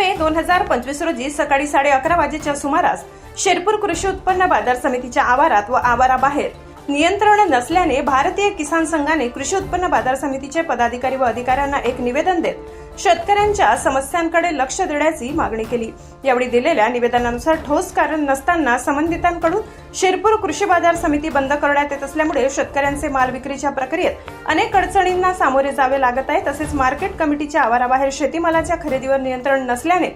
मे दोन हजार पंचवीस रोजी सकाळी साडे अकरा वाजेच्या सुमारास शेरपूर कृषी उत्पन्न बाजार समितीच्या आवारात व आवाराबाहेर नियंत्रण नसल्याने भारतीय किसान संघाने कृषी उत्पन्न बाजार समितीचे पदाधिकारी व अधिकाऱ्यांना एक निवेदन देत शेतकऱ्यांच्या समस्यांकडे लक्ष देण्याची मागणी केली. यावेळी दिलेल्या निवेदनानुसार ठोस कारण नसताना संबंधितांकडून शिरपूर कृषी बाजार समिती बंद करण्यात येत असल्यामुळे शेतकऱ्यांचे माल विक्रीच्या प्रक्रियेत अनेक अडचणींना सामोरे जावे लागत आहे. तसेच मार्केट कमिटीच्या आवाराबाहेर शेतीमालाच्या खरेदीवर नियंत्रण नसल्याने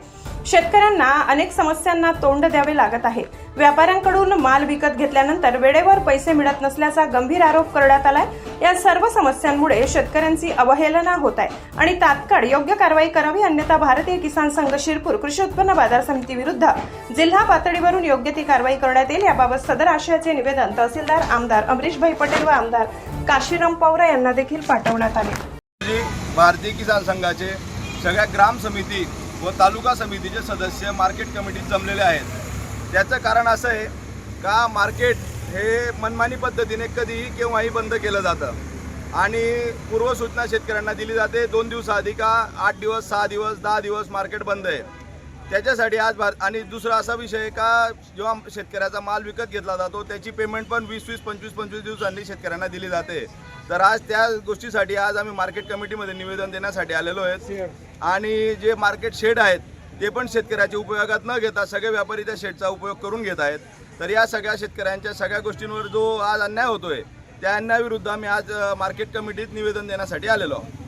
शेतकऱ्यांना अनेक समस्यांना तोंड द्यावे लागत आहे. व्यापाऱ्यांकडून माल विकत घेतल्यानंतर वेळेवर पैसे मिळत नसल्याचा गंभीर आरोप करण्यात आलाय. या सर्व समस्यांमुळे शेतकऱ्यांची अवहेलना होत आहे आणि तात्काळ योग्य कारवाई करावी अन्यथा भारतीय किसान संघ शिरपूर कृषी उत्पन्न बाजार समिती विरुद्ध जिल्हा पातळीवरून योग्य ती कारवाई करण्यात येईल. याबाबत सदर आशयाचे निवेदन तहसीलदार आमदार अमरीशभाई पटेल व आमदार काशीराम पवरा यांना देखील पाठवण्यात आले. भारतीय किसान संघाचे सगळ्या ग्राम समिती व तालुका समितीचे सदस्य मार्केट कमिटीत जमलेले आहेत. त्याचं कारण असं आहे का मार्केट हे मनमानी पद्धतीने कधीही केव्हाही बंद केलं जातं. आणि पूर्वसूचना शेतकऱ्यांना दिली जाते दोन दिवसाआधी का आठ दिवस सहा दिवस दहा दिवस मार्केट बंद आहे. त्याच्यासाठी आज भार आणि दुसरा असा विषय आहे का जेव्हा शेतकऱ्याचा माल विकत घेतला जातो त्याची पेमेंट पण वीस वीस पंचवीस पंचवीस दिवसांनी शेतकऱ्यांना दिली जाते. तर आज त्या गोष्टीसाठी आज आम्ही मार्केट कमिटीमध्ये निवेदन देण्यासाठी आलेलो आहेत आणि जे मार्केट शेड आहेत ते पण शेतकऱ्याच्या उपयोगात न घेता सगळे व्यापारी त्या शेडचा उपयोग करून घेत आहेत. तर या सगळ्या शेतकऱ्यांच्या सगळ्या गोष्टींवर जो आज अन्याय होतोय त्या अन्यायाविरुद्ध आम्ही आज मार्केट कमिटीत निवेदन देण्यासाठी आलेलो आहोत.